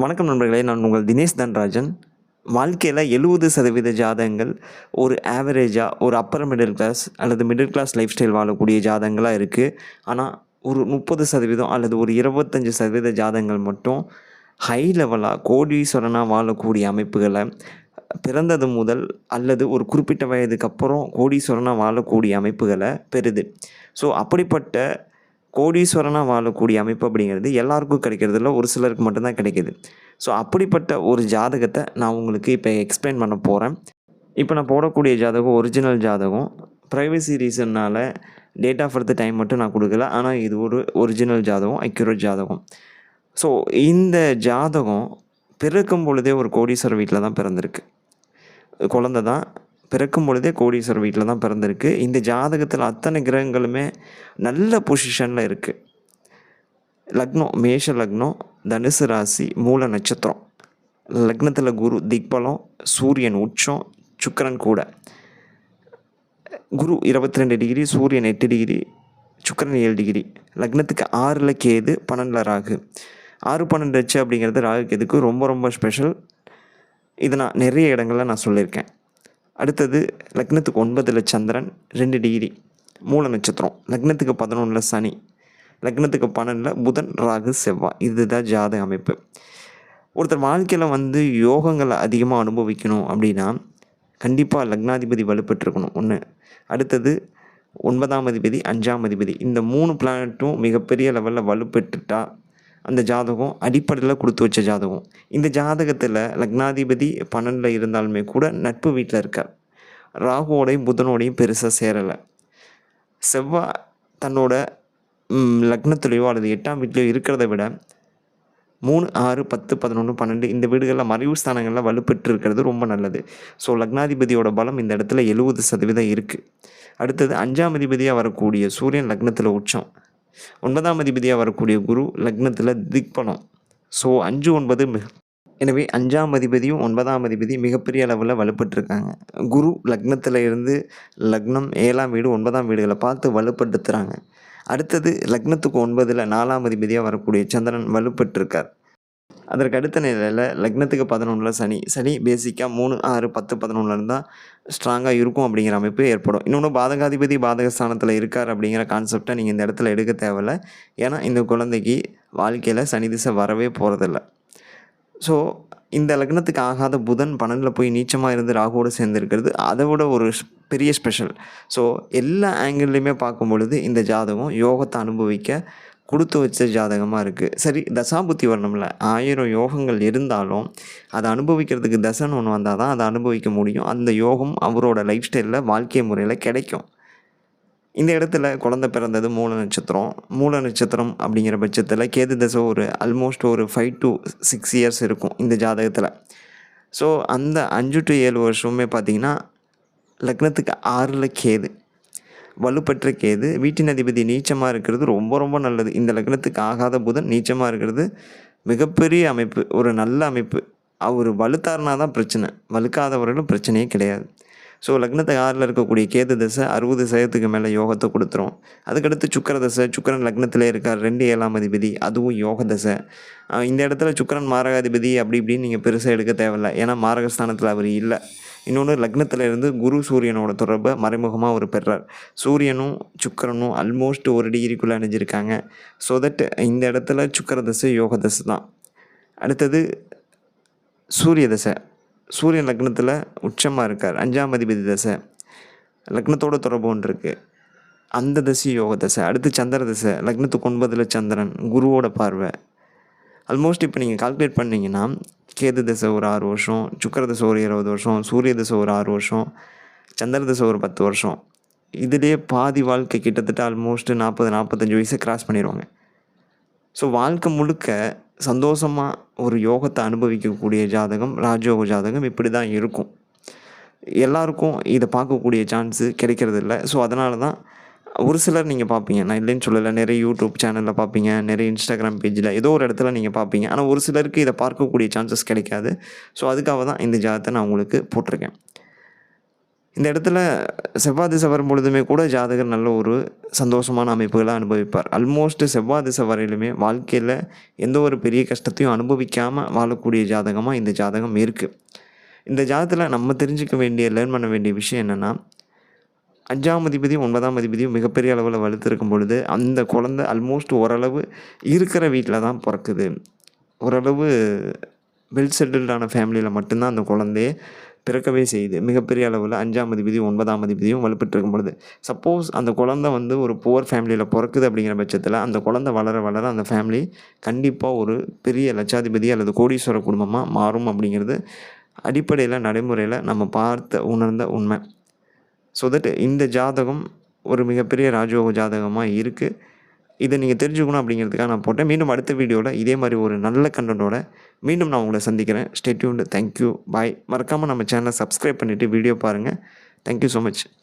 வணக்கம் நண்பர்களே நான் உங்கள் தினேஷ் தன்ராஜன். வாழ்க்கையில் எழுபது சதவீத ஜாதகங்கள் ஒரு ஆவரேஜாக ஒரு அப்பர் மிடில் கிளாஸ் அல்லது மிடில் கிளாஸ் லைஃப் ஸ்டைல் வாழக்கூடிய ஜாதகங்களாக இருக்குது ஆனால் ஒரு முப்பது சதவீதம் அல்லது ஒரு இருபத்தஞ்சி சதவீத ஜாதகங்கள் மட்டும் ஹை லெவலாக கோடீஸ்வரனாக வாழக்கூடிய அமைப்புகளை பிறந்தது முதல் அல்லது ஒரு குறிப்பிட்ட வயதுக்கு அப்புறம் கோடீஸ்வரனாக வாழக்கூடிய அமைப்புகளை பெறுது. ஸோ அப்படிப்பட்ட கோடீஸ்வரனாக வாழக்கூடிய அமைப்பு அப்படிங்கிறது எல்லாருக்கும் கிடைக்கிறதில்ல ஒரு சிலருக்கு மட்டும்தான் கிடைக்கிது. ஸோ அப்படிப்பட்ட ஒரு ஜாதகத்தை நான் உங்களுக்கு இப்போ எக்ஸ்பிளைன் பண்ண போகிறேன் இப்போ நான் போடக்கூடிய ஜாதகம் ஒரிஜினல் ஜாதகம். ப்ரைவசி ரீசன்னால் டேட் ஆஃப் பர்த் டைம் மட்டும் நான் கொடுக்கல. ஆனால் இது ஒரு ஒரிஜினல் ஜாதகம் அக்யூரேட் ஜாதகம். ஸோ இந்த ஜாதகம் பிறக்கும் பொழுதே ஒரு கோடீஸ்வரர் வீட்டில் தான் பிறந்திருக்கு. குழந்த தான். பிறக்கும் பொழுதே கோடீஸ்வரர் வீட்டில் தான் பிறந்திருக்கு. இந்த ஜாதகத்தில் அத்தனை கிரகங்களுமே நல்ல பொசிஷனில் இருக்குது லக்னம் மேஷ லக்னம் தனுசு ராசி மூல நட்சத்திரம். லக்னத்தில் குரு திக்பலம் சூரியன் உச்சம் சுக்கரன் கூட. குரு இருபத்தி ரெண்டு டிகிரி சூரியன் எட்டு டிகிரி சுக்கரன் ஏழு டிகிரி. லக்னத்துக்கு ஆறில் கேது பன்னெண்டில் ராகு. ஆறு பன்னெண்டு வச்சு அப்படிங்கிறது ராகு கேதுக்கு ரொம்ப ரொம்ப ஸ்பெஷல் இதை நான் நிறைய இடங்களில் நான் சொல்லியிருக்கேன். அடுத்தது லக்னத்துக்கு ஒன்பதில் சந்திரன் ரெண்டு டிகிரி. மூல நட்சத்திரம். லக்னத்துக்கு பதினொன்றில் சனி. லக்னத்துக்கு பன்னெண்டில் புதன் ராகு செவ்வாய். இதுதான் ஜாதக அமைப்பு. ஒருத்தர் வாழ்க்கையில் வந்து யோகங்களை அதிகமாக அனுபவிக்கணும் அப்படின்னா கண்டிப்பாக லக்னாதிபதி வலுப்பெற்றிருக்கணும். ஒன்று அடுத்தது ஒன்பதாம் அதிபதி அஞ்சாம் அதிபதி. இந்த மூணு பிளானட்டும் மிகப்பெரிய லெவலில் வலுப்பெற்றுட்டா அந்த ஜாதகம் அடிப்படையில் கொடுத்து வச்ச ஜாதகம். இந்த ஜாதகத்தில் லக்னாதிபதி பன்னெண்டில் இருந்தாலுமே கூட நட்பு வீட்டில் இருக்கார் ராகுவோடையும் புதனோடையும் பெருசாக சேரலை. செவ்வாய் தன்னோட லக்னத்துலேயோ அல்லது எட்டாம் வீட்லேயோ இருக்கிறத விட மூணு ஆறு பத்து பதினொன்று பன்னெண்டு இந்த வீடுகளில் மறைவு ஸ்தானங்களில் வலுப்பெற்று இருக்கிறது ரொம்ப நல்லது. ஸோ லக்னாதிபதியோட பலம் இந்த இடத்துல எழுபது சதவீதம் இருக்குது அடுத்தது அஞ்சாம் அதிபதியாக வரக்கூடிய சூரியன் லக்னத்தில் உச்சம். ஒன்பதாம் அதிபதியாக வரக்கூடிய குரு லக்னத்தில் திக்பலம். ஸோ அஞ்சு ஒன்பது மிக எனவே அஞ்சாம் அதிபதியும் ஒன்பதாம் அதிபதி மிகப்பெரிய அளவில் வலுப்பட்டுருக்காங்க. குரு லக்னத்தில் இருந்து லக்னம் ஏழாம் வீடு ஒன்பதாம் வீடுகளை பார்த்து வலுப்படுத்துகிறாங்க அடுத்தது லக்னத்துக்கு ஒன்பதில் நாலாம் அதிபதியாக வரக்கூடிய சந்திரன் வலுப்பட்டிருக்கார். அதற்கு அடுத்த நிலையில் லக்னத்துக்கு பதினொன்றில் சனி. சனி பேசிக்காக மூணு ஆறு பத்து பதினொன்றில் இருந்தால் ஸ்ட்ராங்காக இருக்கும் அப்படிங்கிற அமைப்பு ஏற்படும். இன்னொன்று பாதகாதிபதி பாதகஸ்தானத்தில் இருக்கார் அப்படிங்கிற கான்செப்டை நீங்கள் இந்த இடத்துல எடுக்க தேவையில்ல. ஏன்னா இந்த குழந்தைக்கு வாழ்க்கையில் சனி திசை வரவே போகிறதில்ல ஸோ இந்த லக்னத்துக்கு ஆகாத புதன் பன்னெண்டில் போய் நீச்சமாக இருந்து ராகுவோடு சேர்ந்துருக்கிறது அதை விட ஒரு ஸ்- பெரிய ஸ்பெஷல் ஸோ எல்லா ஆங்கிள்லேயுமே பார்க்கும் பொழுது இந்த ஜாதகம் யோகத்தை அனுபவிக்க கொடுத்து வச்ச ஜாதகமாக இருக்குது சரி தசாபுத்தி வரணும்ல. ஆயிரம் யோகங்கள் இருந்தாலும் அதை அனுபவிக்கிறதுக்கு தசன் ஒன்று வந்தால் தான் அதை அனுபவிக்க முடியும். அந்த யோகம் அவரோட லைஃப் ஸ்டைலில் வாழ்க்கை முறையில் கிடைக்கும். இந்த இடத்துல குழந்தை பிறந்தது மூல நட்சத்திரம். மூல நட்சத்திரம் அப்படிங்கிற பட்சத்தில் கேது தசை ஒரு ஆல்மோஸ்ட் ஒரு ஃபைவ் டு சிக்ஸ் இயர்ஸ் இருக்கும் இந்த ஜாதகத்தில். ஸோ அந்த அஞ்சு டு ஏழு வருஷமே பார்த்திங்கன்னா லக்னத்துக்கு ஆறில் கேது. வலுப்பெற்ற கேது வீட்டின் அதிபதி நீச்சமாக இருக்கிறது ரொம்ப ரொம்ப நல்லது. இந்த லக்னத்துக்கு ஆகாத புதன் நீச்சமாக இருக்கிறது. மிகப்பெரிய அமைப்பு ஒரு நல்ல அமைப்பு. அவர் வலுத்தாருனா தான் பிரச்சனை. வலுக்காதவர்களும் பிரச்சனையே கிடையாது. ஸோ லக்னத்துக்கு ஆறில் இருக்கக்கூடிய கேது தசை அறுபது சதவீதத்துக்கு மேலே யோகத்தை கொடுத்துரும். அதுக்கடுத்து சுக்கர தசை. சுக்கரன் லக்னத்தில் இருக்கார். ரெண்டு ஏழாம் அதிபதி. அதுவும் யோக தசை. இந்த இடத்துல சுக்கரன் மாரகாதிபதி அப்படி இப்படின்னு நீங்கள் பெருசாக எடுக்க தேவையில்ல. ஏன்னா மாரகஸ்தானத்தில் அவர் இல்லை. இன்னொன்று லக்னத்திலிருந்து குரு சூரியனோட தொடர்பை மறைமுகமாக அவர் பெறார். சூரியனும் சுக்கிரனும் ஆல்மோஸ்ட் ஒரு டிகிரிக்குள்ளே அணிஞ்சிருக்காங்க ஸோ தட் இந்த இடத்துல சுக்கர தசை யோக தசை தான். அடுத்தது சூரிய தசை. சூரியன் லக்னத்தில் உச்சமாக இருக்கார். அஞ்சாம் அதிபதி தசை. லக்னத்தோட தொடர்பு ஒன்று இருக்குது அந்த தசை யோக தசை. அடுத்து சந்திர தசை. லக்னத்துக்கு ஒன்பதில் சந்திரன் குருவோட பார்வை. ஆல்மோஸ்ட் இப்போ நீங்கள் கால்குலேட் பண்ணிங்கன்னா கேது தசை ஒரு ஆறு வருஷம் சுக்கர தசை ஒரு இருபது வருஷம் சூரிய தசை ஒரு ஆறு வருஷம் சந்திர தசை ஒரு பத்து வருஷம். இதுலேயே பாதி வாழ்க்கை கிட்டத்தட்ட ஆல்மோஸ்ட் நாற்பது நாற்பத்தஞ்சு வயசை கிராஸ் பண்ணிடுவாங்க ஸோ வாழ்க்கை முழுக்க சந்தோஷமாக ஒரு யோகத்தை அனுபவிக்கக்கூடிய ஜாதகம் ராஜயோக ஜாதகம் இப்படி தான் இருக்கும். எல்லாருக்கும் இதை பார்க்கக்கூடிய சான்ஸு கிடைக்கிறது இல்லை ஸோ அதனால தான் ஒரு சிலர் நீங்கள் பார்ப்பீங்க நான் இல்லைன்னு சொல்லலை. நிறைய யூடியூப் சேனலில் பார்ப்பீங்க நிறைய இன்ஸ்டாகிராம் பேஜில் ஏதோ ஒரு இடத்துல நீங்கள் பார்ப்பீங்க ஆனால் ஒரு சிலருக்கு இதை பார்க்கக்கூடிய சான்சஸ் கிடைக்காது. ஸோ அதுக்காக தான் இந்த ஜாதகத்தை நான் உங்களுக்கு போட்டிருக்கேன். இந்த இடத்துல செவ்வாய் திசை வரும் பொழுதுமே கூட ஜாதகர் நல்ல ஒரு சந்தோஷமான அமைப்புகளை அனுபவிப்பார். ஆல்மோஸ்ட் செவ்வாய் திசை வரையிலுமே வாழ்க்கையில் எந்த ஒரு பெரிய கஷ்டத்தையும் அனுபவிக்காமல் வாழக்கூடிய ஜாதகமாக இந்த ஜாதகம் இருக்குது இந்த ஜாதகத்தில் நம்ம தெரிஞ்சுக்க வேண்டிய லேர்ன் பண்ண வேண்டிய விஷயம் என்னென்னா அஞ்சாம் அதிபதியும் ஒன்பதாம் அதிபதியும் மிகப்பெரிய அளவில் வலுத்திருக்கும் பொழுது அந்த குழந்தை ஆல்மோஸ்ட் ஓரளவு இருக்கிற வீட்டில் தான் பிறக்குது. ஓரளவு வெல் செட்டில்டான ஃபேமிலியில் மட்டும்தான் அந்த குழந்தைய பிறக்கவே செய்யுது. மிகப்பெரிய அளவில் அஞ்சாம் அதிபதியும் ஒன்பதாம் அதிபதியும் வலுப்பெற்றிருக்கும் பொழுது சப்போஸ் அந்த குழந்தை வந்து ஒரு புவர் ஃபேமிலியில் பிறக்குது அப்படிங்கிற பட்சத்தில் அந்த குழந்தை வளர வளர அந்த ஃபேமிலி கண்டிப்பாக ஒரு பெரிய லட்சாதிபதி அல்லது கோடீஸ்வர குடும்பமாக மாறும் அப்படிங்கிறது அடிப்படையில் நடைமுறையில் நம்ம பார்த்த உணர்ந்த உண்மை. ஸோ தட் இந்த ஜாதகம் ஒரு மிகப்பெரிய ராஜயோக ஜாதகமாக இருக்குது இதை நீங்கள் தெரிஞ்சுக்கணும் அப்படிங்கிறதுக்காக நான் போட்டேன். மீண்டும் அடுத்த வீடியோவில் இதே மாதிரி ஒரு நல்ல கண்டனோட மீண்டும் நான் உங்களை சந்திக்கிறேன். ஸ்டேட்யூண்டு தேங்க்யூ பாய் மறக்காமல் நம்ம சேனலை சப்ஸ்கிரைப் பண்ணிவிட்டு வீடியோ பாருங்கள் தேங்க்யூ ஸோ மச்